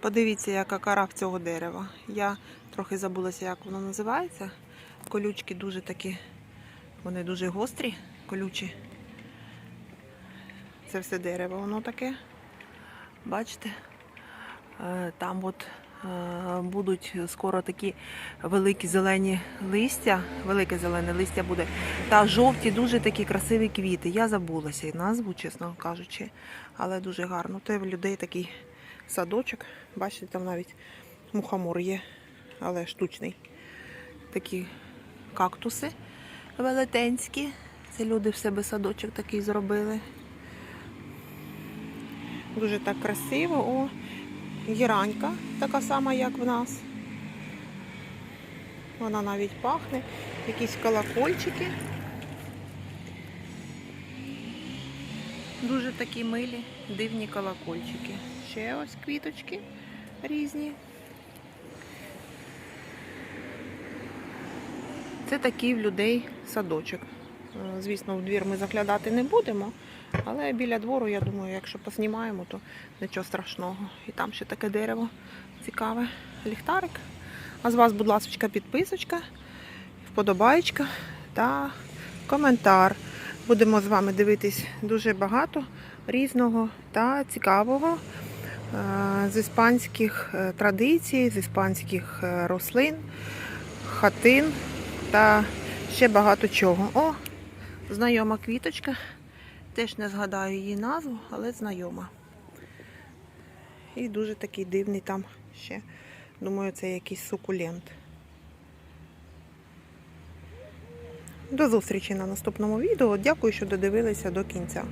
Подивіться, яка кара в цього дерева. Я трохи забулася, як воно називається. Колючки дуже такі, вони дуже гострі, колючі. Це все дерево, воно таке. Бачите? Е, Там от е, будуть скоро такі великі зелені листя, велике зелене листя буде, та жовті, дуже такі красиві квіти. Я забулася і назву, чесно кажучи, але дуже гарно. Це в людей такий садочок. Бачите, там навіть мухомор є, але штучний. Такі кактуси велетенські. Це люди в себе садочок такий зробили. Дуже так красиво. О, гіранька така сама, як в нас. Вона навіть пахне. Якісь колокольчики. Дуже такі милі, дивні колокольчики. Ще ось квіточки різні. Це такий в людей садочок. Е, Звісно, в двір ми заглядати не будемо, але біля двору, я думаю, якщо поснімаємо, то нічого страшного. І там ще таке дерево цікаве. Ліхтарик. А з вас, будь ласка, підписочка, вподобаєчка та коментар. Будемо з вами дивитись дуже багато різного та цікавого е, з іспанських е, традицій, з іспанських е, рослин, хатин та ще багато чого. О, знайома квіточка. Теж не згадаю її назву, але знайома. І дуже такий дивний там ще. Думаю, це якийсь сукулент. До зустрічі на наступному відео. Дякую, що додивилися до кінця.